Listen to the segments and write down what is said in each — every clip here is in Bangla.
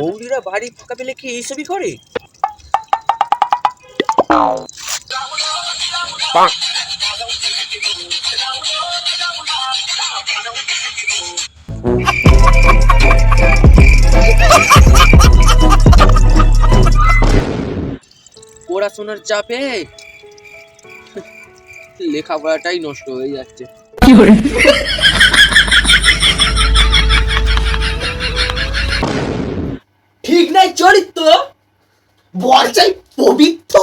বৌদিরা বাড়ি ফাঁকা পেলে কি এইসবই করে? পড়াশোনার চাপে লেখাপড়াটাই নষ্ট হয়ে যাচ্ছে। ঠিক নাই চরিত্র। বর চাই পবিত্র।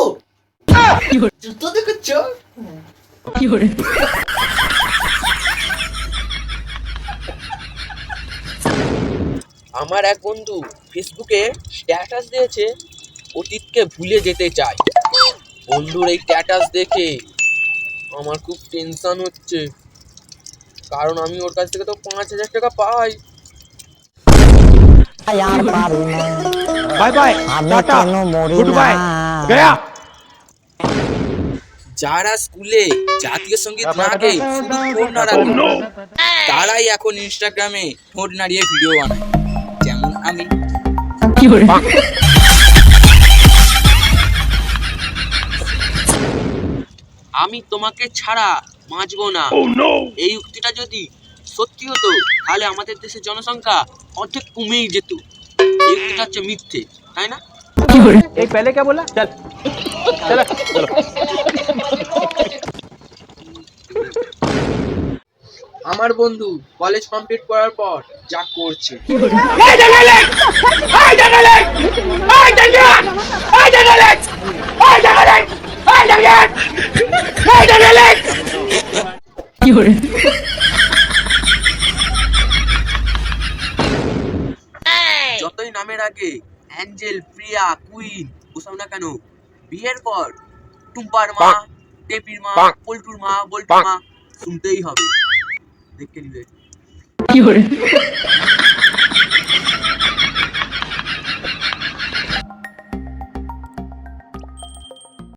জুতো দেখেছ? আমার এক বন্ধু ফেসবুকে স্ট্যাটাস দিয়েছে অতীতকে ভুলে যেতে চায়। বন্ধুর এই স্ট্যাটাস দেখে আমার খুব টেনশান হচ্ছে। কারণ আমি ওর কাছ থেকে তো পাঁচ হাজার টাকা পাই। যারা স্কুলে জাতীয় সংগীত নাকে তারাই এখন ইনস্টাগ্রামে ফোন নাড়িয়ে ভিডিও বানায়। যেমন আমি। আমি তোমাকে ছাড়া বাঁচবো না। oh, এই উক্তিটা যদি সত্যি হতো তাহলে আমাদের দেশের জনসংখ্যা অর্ধেক কমেই যেত। হচ্ছে মিথ্যে তাই না? এই পেলে কে চল। চল আমার বন্ধু কলেজ কমপ্লিট করার পর যা করছে। যতই নামের আগে অ্যাঞ্জেল প্রিয়া কুইন ওসব না কেন বিয়ের পর টুম্পার মা টেপির মা পল্টুর মা বল্টুর মা শুনতেই হবে। দেখে নিবে।